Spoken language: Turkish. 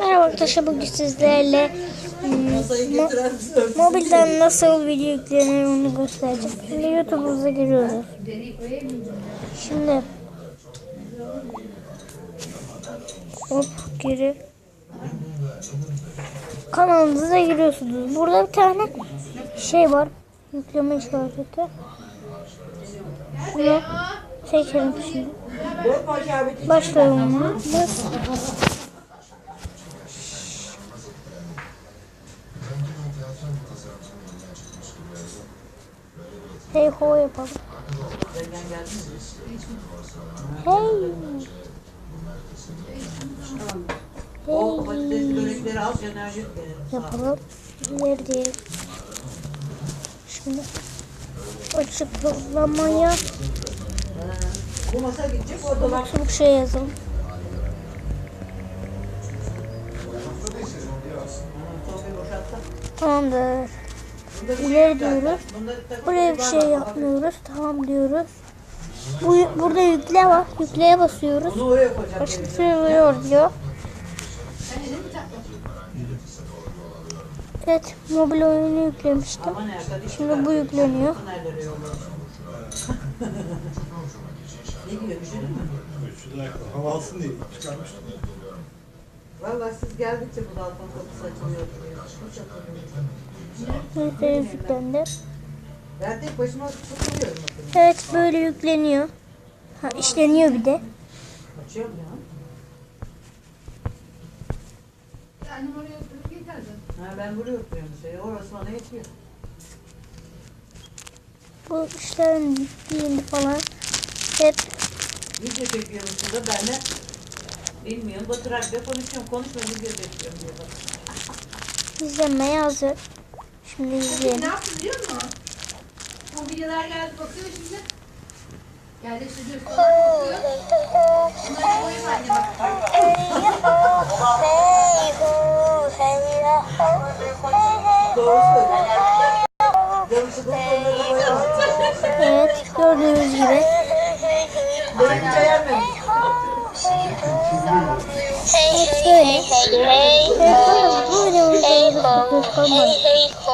Merhaba arkadaşlar bugün sizlerle hmm, mo- mobilden nasıl video yüklenir onu göstereceğim. Şimdi YouTube'umuza giriyoruz. Şimdi hop geri kanalınıza giriyorsunuz. Burada bir tane şey var. Yükleme işareti. Bunu seçelim şimdi. Başlayalım. Bas. Hey ho yapalım. Hey. O patates börekleri al enerji. Yapalım. Diyelim. Şimdi açıklamaya Bu masa gidecek o dolap. çabuk şey yazalım. Tamamdır. Şey İleri diyoruz. Buraya bir şey yapmıyoruz. Tamam diyoruz. Bu, burada yükle var. Yükleye basıyoruz. Koyacağım. Açıklıyor diyor. Evet, mobil oyunu yüklemiştim. Şimdi bu yükleniyor. Ne giyiyor üşüdün mü? Hava alsın diye çıkarmıştım. Valla siz geldikçe bu balkon kapısı açılıyor. Hiç. Neyse yüklendi. Ben tek başıma tutuluyorum bakın. Evet, böyle yükleniyor. Ha, işleniyor bir de. Açıyorum ya. Annem oraya oturup getirdi. Ha, ben buraya oturuyorum işte. Orası bana yetiyor. Bu işlerin giyindi falan. Hep Video çekiyormuşum da ben de bilmiyorum. Batırakla konuşuyorum. Konuşma video çekiyorum diyor bak. izlenmeye hazır. Şimdi Ne izleyelim. yaptı biliyor musun? Videolar geldi bakıyor şimdi. Diyor sonra bakıyor. Bunları koyayım anne bak. Doğru söylüyor. Canım sıkıldı onları koyamam. Evet, gördüğünüz gibi. Benim beğenmedim. Evet, böyle. Evet, bu videomuzda kalmadı.